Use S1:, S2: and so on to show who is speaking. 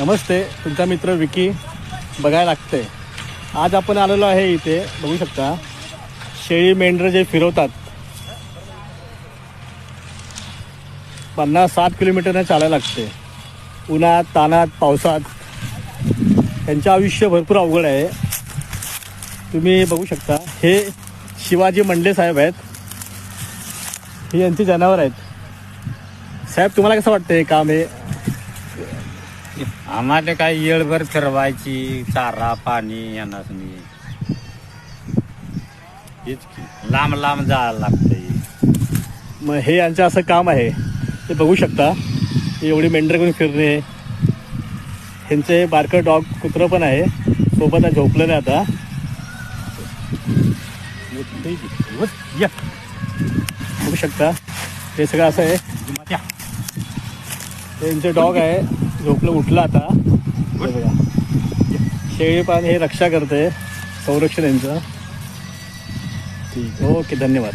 S1: नमस्ते तुमचा मित्र विकी बघायला लागते. आज आपण आलेलो आहे इथे बघू शकता. शेळी मेंढरं जे फिरवतात. पन्नास साठ किलोमीटरने चालायला लागते. उन्हात तानात पावसात. त्यांचं आयुष्य भरपूर अवघड आहे. तुम्ही बघू शकता हे शिवाजी मंडले साहेब आहेत. हे यांची जनावर आहेत. साहेब तुम्हाला कसं वाटतं हे काम हे?
S2: आम्हाला काय येळभर फिरवायची चारा पाणी यांनाच मी हेच की. लांब लांब जायला लागतंय.
S1: मग हे यांचं असं काम आहे. ते बघू शकता एवढी मेंढर करून फिरणे. ह्यांचे बारकं डॉग कुत्रं पण आहे. सोबत आहे, झोपलेलं आहे आता. बघू शकता हे सगळं असं आहे. हे यांचे डॉग आहे. झोपलं उठलं आता. बघा. शेळी पान हे रक्षा करते संरक्षण यांचं. ठीक ओके धन्यवाद.